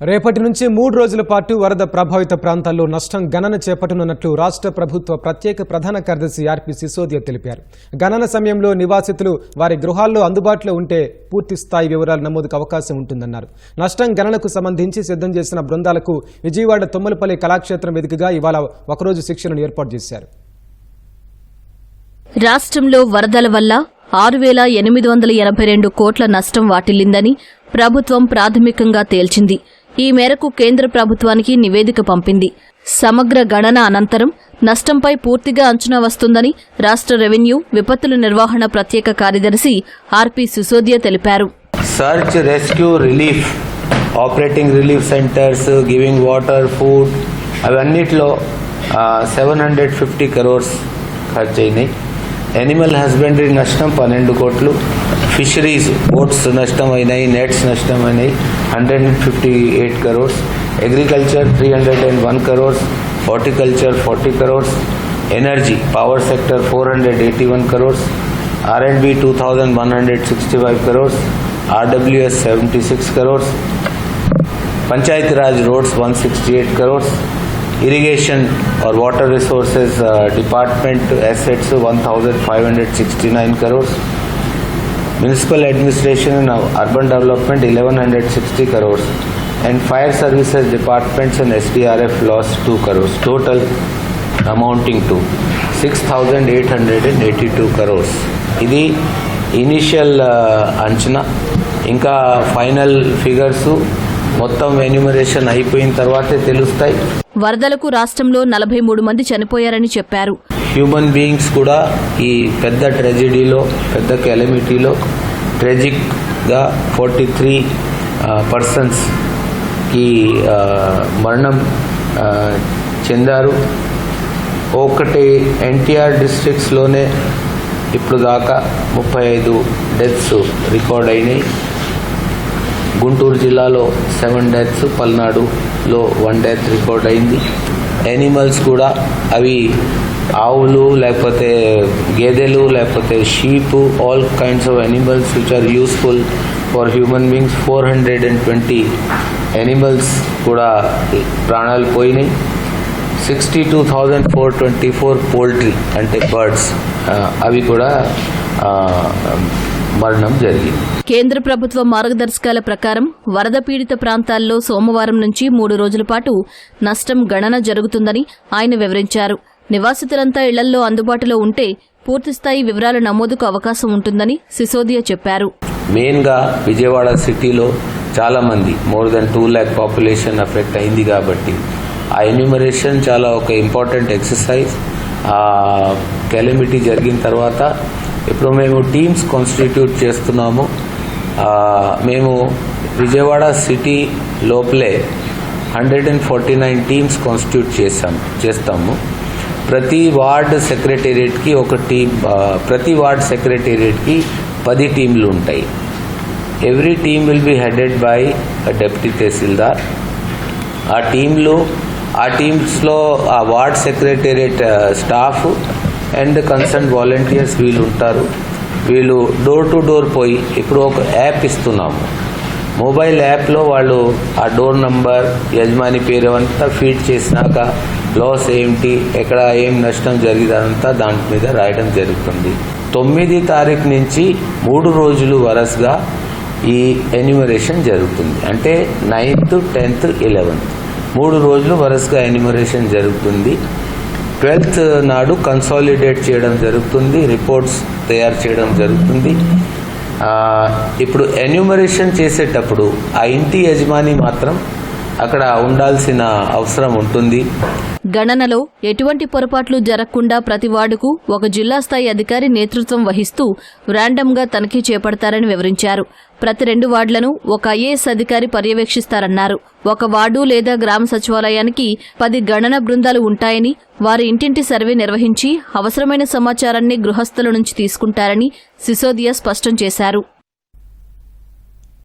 రేపటి నుంచి మూడు రోజుల పాటు వరద ప్రభావిత ప్రాంతాల్లో నష్టం గణన చేపట్టనున్నట్లు రాష్ట్ర ప్రభుత్వ ప్రత్యేక ప్రధాన కార్యదర్శి ఆర్పి సిసోదియా తెలిపారు. గణన సమయంలో నివాసితులు వారి గృహాల్లో అందుబాటులో ఉంటే పూర్తి స్థాయి వివరాలు నమోదుకు అవకాశం ఉంటుందన్నారు. నష్టం గణనకు సంబంధించి సిద్ధం చేసిన బృందాలకు విజయవాడ తొమ్మలపల్లి కళాక్షేత్రం వేదికగా ఇవాళ ఒకరోజు శిక్షణను ఏర్పాటు చేశారు. రాష్ట్రంలో వరదల వల్ల ఆరు వేల ఎనిమిది వందల ఎనభై రెండు కోట్ల నష్టం వాటిల్లిందని ప్రభుత్వం ప్రాథమికంగా తేల్చింది. ఈ మేరకు కేంద్ర ప్రభుత్వానికి నివేదిక పంపింది. సమగ్ర గణన అనంతరం నష్టంపై పూర్తిగా అంచనా వస్తుందని రాష్ట్ర రెవెన్యూ విపత్తుల నిర్వహణ ప్రత్యేక కార్యదర్శి ఆర్పి సిసోదియా తెలిపారు. Search rescue relief operating relief centres giving water food అవన్నిట్లో seven hundred fifty crores ఖర్చు అయినాయి. ఎనిమల్ హస్బెండరీ నష్టం పన్నెండు కోట్లు. ఫిషరీస్ బోట్స్ నష్టం అయినాయి నెట్స్ నష్టం అయినాయి hundred and fifty eight crores agriculture three hundred and one crores horticulture forty crores energy power sector four hundred eighty one crores R&B 2165 crores, RWS 76 crores, Panchayat Raj roads 168 crores, irrigation or water resources uh, department assets 1569 crores, municipal administration and urban development 1160 crores, and fire services departments and SDRF lost 2 crores. Total amounting to six thousand eight hundred and eighty two crores ఇది initial uh, అంచనా. ఇంకా final figures మొత్తం enumeration అయిపోయిన తర్వాతే తెలుస్తాయి. వరదలకు రాష్ట్రంలో నలభై మూడు మంది చనిపోయారని చెప్పారు. హ్యూమన్ బీయింగ్స్ కూడా ఈ పెద్ద ట్రెజిడీలో పెద్ద కెలమిటీలో ట్రెజిక్గా ఫార్టీ త్రీ పర్సన్స్కి మరణం చెందారు. ఒకటి ఎన్టీఆర్ డిస్ట్రిక్ట్స్లోనే ఇప్పుడు దాకా ముప్పై ఐదు డెత్స్ రికార్డ్ అయినాయి. గుంటూరు జిల్లాలో సెవెన్ డెత్స్ పల్నాడులో వన్ డెత్ రికార్డ్ అయింది. యానిమల్స్ కూడా అవి ఆవులు లేకపోతే గేదెలు లేకపోతే sheep all kinds of animals which are useful for human beings four hundred and twenty animals కూడా ప్రాణాలు పోయినాయి. Sixty two thousand four twenty four poultry అంటే బర్డ్స్ అవి కూడా మరణం జరిగింది. కేంద్ర ప్రభుత్వ మార్గదర్శకాల ప్రకారం వరద పీడిత ప్రాంతాల్లో సోమవారం నుంచి మూడు రోజుల పాటు నష్టం గణన జరుగుతుందని ఆయన వివరించారు. నివాసితులంతా ఇళ్ళల్లో అందుబాటులో ఉంటే పూర్తిస్థాయి వివరాల నమోదుకు అవకాశం ఉంటుందని సిసోదియా చెప్పారు. మెయిన్గా విజయవాడ సిటీలో చాలామంది more than two lakh population affect అయింది కాబట్టి ఆ ఎన్యూమరేషన్ చాలా ఒక ఇంపార్టెంట్ ఎక్సర్సైజ్. ఆ కెలమిటీ జరిగిన తర్వాత ఇప్పుడు మేము టీమ్స్ కాన్స్టిట్యూట్ చేస్తున్నాము. మేము విజయవాడ సిటీ లోపలే hundred and forty nine teams constitute చేసాం చేస్తాము. ప్రతి వార్డ్ సెక్రటేరియట్కి ఒక టీం ప్రతి వార్డ్ సెక్రటేరియట్కి పది టీంలు ఉంటాయి. Every team will be headed by deputy tahsildar. ఆ టీంలు ఆ టీమ్స్లో ఆ ward secretariat staff and concern volunteers వీళ్ళు ఉంటారు. వీళ్ళు డోర్ టు డోర్ పోయి ఇప్పుడు ఒక యాప్ ఇస్తున్నాము. మొబైల్ యాప్లో వాళ్ళు ఆ డోర్ నంబర్ యజమాని పేరు అంతా ఫీడ్ చేసినాక లాస్ ఏంటి? ఎక్కడ ఏం నష్టం జరిగిందంతా దాని మీద రాయడం జరుగుతుంది. తొమ్మిది తారీఖు నుంచి మూడు రోజులు వరసగా ఈ ఎన్యూమరేషన్ జరుగుతుంది. అంటే నైన్త్ టెన్త్ ఎలెవెన్త్ మూడు రోజులు వరుసగా ఎన్యూమరేషన్ జరుగుతుంది. ట్వెల్త్ నాడు కన్సాలిడేట్ చేయడం జరుగుతుంది. రిపోర్ట్స్ తయారు చేయడం జరుగుతుంది. ఇప్పుడు ఎన్యూమరేషన్ చేసేటప్పుడు ఆ ఇంటి యజమాని మాత్రం అక్కడ ఉండాల్సిన అవసరం ఉంటుంది. గణనలో ఎటువంటి పొరపాట్లు జరగకుండా ప్రతి వార్డుకు ఒక జిల్లా స్థాయి అధికారి నేతృత్వం వహిస్తూ ర్యాండమ్గా తనిఖీ చేపడతారని వివరించారు. ప్రతి రెండు వార్డులను ఒక ఐఏఎస్ అధికారి పర్యవేక్షిస్తారన్నారు. ఒక వార్డు లేదా గ్రామ సచివాలయానికి పది గణన బృందాలు ఉంటాయని వారి ఇంటింటి సర్వే నిర్వహించి అవసరమైన సమాచారాన్ని గృహస్థుల నుంచి తీసుకుంటారని సిసోదియా స్పష్టం చేశారు.